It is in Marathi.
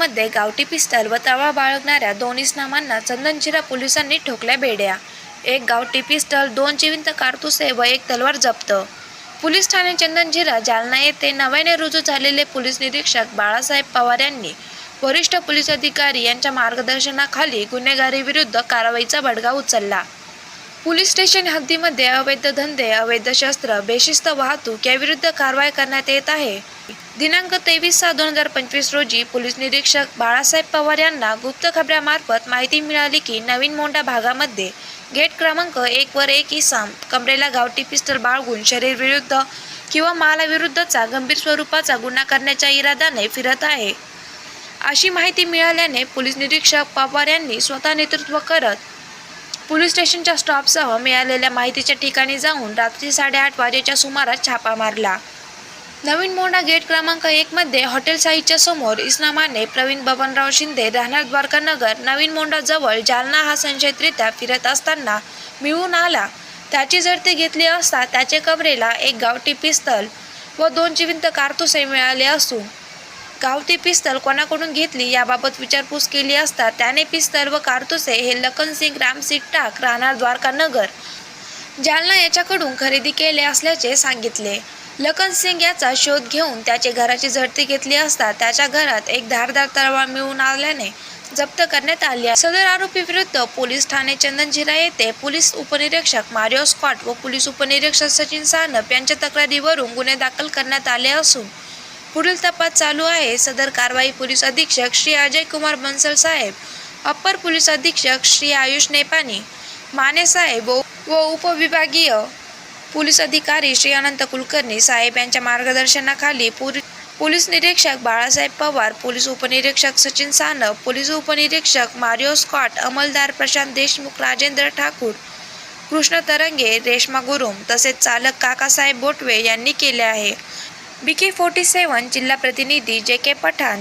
मध्ये गावठी पिस्तल व तवा बाळगणाऱ्या दोन्ही स्नामांना चंदनशिरा पोलिसांनी ठोकल्या बेड्या. एक गावठी पिस्टल दोन जिवंत कारतुसे व एक तलवार जप्त. पोलीस ठाणे चंदनजिरा जालना येथे नव्याने रुजू झालेले पोलीस निरीक्षक बाळासाहेब पवार यांनी वरिष्ठ पोलीस अधिकारी यांच्या मार्गदर्शनाखाली गुन्हेगारीविरुद्ध कारवाईचा बडगा उचलला. पोलीस स्टेशन हद्दीमध्ये अवैध धंदे अवैध शस्त्र बेशिस्त वाहतूक याविरुद्ध कारवाई करण्यात येत आहे. दिनांक तेवीस सहा दोन हजार पंचवीस रोजी पोलीस निरीक्षक बाळासाहेब पवार यांना गुप्त खबऱ्यामार्फत माहिती मिळाली की नवीन मोंडा भागामध्ये गेट क्रमांक एक वर एक इसाम कमरेला गावठी पिस्तल बाळगून शरीर विरुद्ध किंवा मालाविरुद्धचा गंभीर स्वरूपाचा गुन्हा करण्याच्या इराद्याने फिरत आहे. अशी माहिती मिळाल्याने पोलीस निरीक्षक पवार यांनी स्वतः नेतृत्व करत पोलीस स्टेशनच्या स्टॉपसह मिळालेल्या माहितीच्या ठिकाणी जाऊन रात्री साडेआठ वाजेच्या सुमारास छापा मारला. नवीन मोंडा गेट क्रमांक एकमध्ये हॉटेल साईच्या समोर इस्लामाने प्रवीण बबनराव शिंदे राहणार द्वारकानगर नवीन मोंडाजवळ जालना हा संशयितरित्या फिरत असताना मिळून आला. त्याची झडती घेतली असता त्याचे कबरेला एक गावठी पिस्तल व दोन जिवंत कारतुसे मिळाले असून गावठी पिस्तल कोणाकडून घेतली याबाबत विचारपूस केली असता त्याने पिस्तल व कारतुसे हे लखनसिंग रामसिंग टाक राहणार द्वारकानगर जालना याच्याकडून खरेदी केले असल्याचे सांगितले. लखन सिंग याचा शोध घेऊन त्याचे घराची झडती घेतली असता त्याच्या घरात एक धारदार तलवार मिळून आल्याने जप्त करण्यात आली सदर आरोपी विरुद्ध पोलीस ठाणे चंदनझिरा येथे पोलीस उपनिरीक्षक मारिओ स्कॉट व पोलीस उपनिरीक्षक सचिन सानप यांच्या तक्रारीवरून गुन्हे दाखल करण्यात आले असून पुढील तपास चालू आहे. सदर कारवाई पोलीस अधीक्षक श्री अजय कुमार बन्सल साहेब अप्पर पोलीस अधीक्षक श्री आयुष नेपानी माने साहेब व व उपविभागीय पोलीस अधिकारी श्री अनंत कुलकर्णी साहेब यांच्या मार्गदर्शनाखाली पुरी पोलीस निरीक्षक बाळासाहेब पवार पोलीस उपनिरीक्षक सचिन सानप पोलीस उपनिरीक्षक मारिओ स्कॉट अंमलदार प्रशांत देशमुख राजेंद्र ठाकूर कृष्ण तरंगे रेश्मा गुरुम तसेच चालक काकासाहेब बोटवे यांनी केले आहे. बी के फोर्टी सेवन जिल्हा प्रतिनिधी जे के पठाण